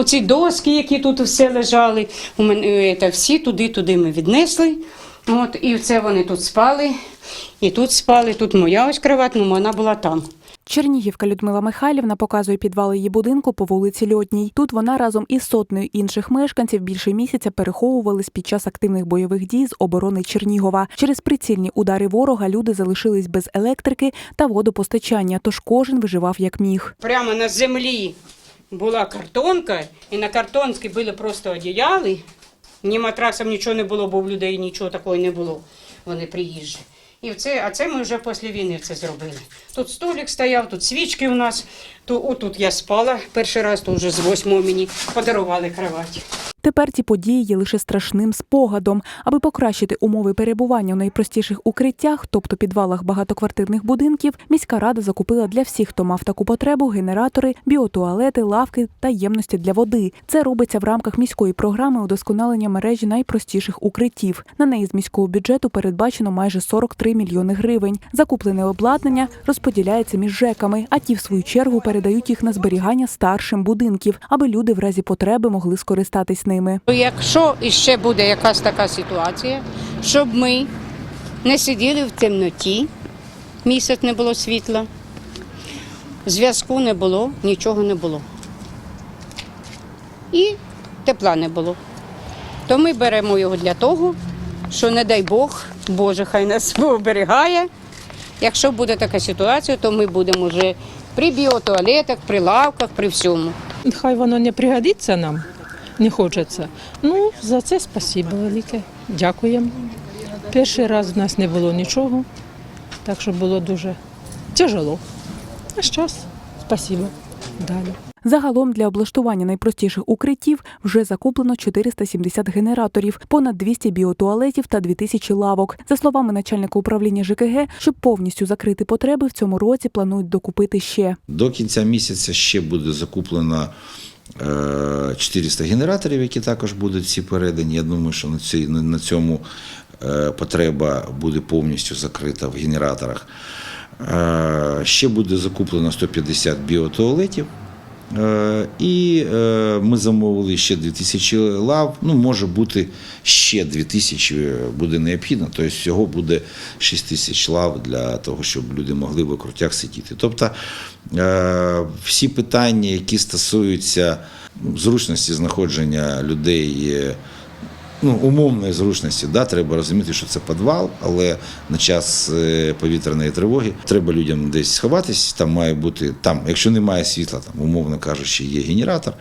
Оці доски, які тут все лежали, у мене та всі туди-туди ми віднесли. От, і це вони тут спали, і тут спали. Тут моя ось кровать, ну вона була там. Чернігівка Людмила Михайлівна показує підвал її будинку по вулиці Льотній. Тут вона разом із сотнею інших мешканців більше місяця переховувались під час активних бойових дій з оборони Чернігова. Через прицільні удари ворога люди залишились без електрики та водопостачання, тож кожен виживав як міг. Прямо на землі була картонка, і на картонці були просто одіяли. Ні матрасів, нічого не було, бо в людей нічого такого не було. Вони приїжджі. І це, а це ми вже після війни це зробили. Тут столик стояв, тут свічки у нас. То отут я спала перший раз, то вже з восьмого мені подарували кровать. Тепер ці події є лише страшним спогадом. Аби покращити умови перебування у найпростіших укриттях, тобто підвалах багатоквартирних будинків, міська рада закупила для всіх, хто мав таку потребу, генератори, біотуалети, лавки та ємності для води. Це робиться в рамках міської програми удосконалення мережі найпростіших укриттів. На неї з міського бюджету передбачено майже 43 мільйони гривень. Закуплене обладнання розподіляється між ЖЕКами, а ті, в свою чергу, передають їх на зберігання старшим будинків, аби люди в разі потреби могли скористатись ними. Якщо іще буде якась така ситуація, щоб ми не сиділи в темноті, місяць не було світла, зв'язку не було, нічого не було. І тепла не було. То ми беремо його для того, що, не дай Бог, Боже, хай нас оберігає. Якщо буде така ситуація, то ми будемо вже при біотуалетах, при лавках, при всьому. Хай воно не пригодиться нам, не хочеться. Ну, за це спасибо велике. Дякуємо. Перший раз в нас не було нічого, так що було дуже тяжело. А зараз спасибо. Далі. Загалом для облаштування найпростіших укриттів вже закуплено 470 генераторів, понад 200 біотуалетів та 2000 лавок. За словами начальника управління ЖКГ, щоб повністю закрити потреби, в цьому році планують докупити ще. До кінця місяця ще буде закуплено е, 400 генераторів, які також будуть всі передані. Я думаю, що на цьому е, потреба буде повністю закрита в генераторах. Е, Ще буде закуплено 150 біотуалетів. Е, І е, ми замовили ще 2000 лав. Ну, може бути ще 2000 буде необхідно. Тобто всього буде 6000 лав для того, щоб люди могли в окрутях сидіти. Тобто е, всі питання, які стосуються ну, зручності знаходження людей. Ну, умовної зручності, да, треба розуміти, що це підвал, але на час е, повітряної тривоги треба людям десь сховатись. Там має бути там, якщо немає світла, там умовно кажучи, є генератор.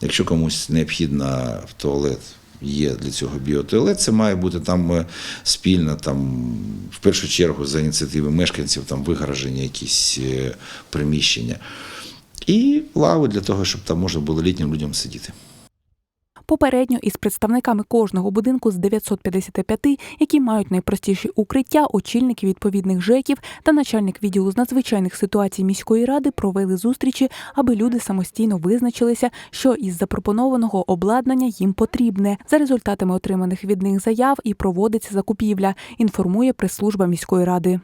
Якщо комусь необхідно в туалет, є для цього біотуалет, це має бути там е, спільно, там в першу чергу за ініціативи мешканців, там вигорожені якісь е, приміщення. І лави для того, щоб там можна було літнім людям сидіти. Попередньо із представниками кожного будинку з 955, які мають найпростіші укриття, очільники відповідних ЖЕКів та начальник відділу з надзвичайних ситуацій міської ради провели зустрічі, аби люди самостійно визначилися, що із запропонованого обладнання їм потрібне. За результатами отриманих від них заяв і проводиться закупівля. Інформує прес-служба міської ради.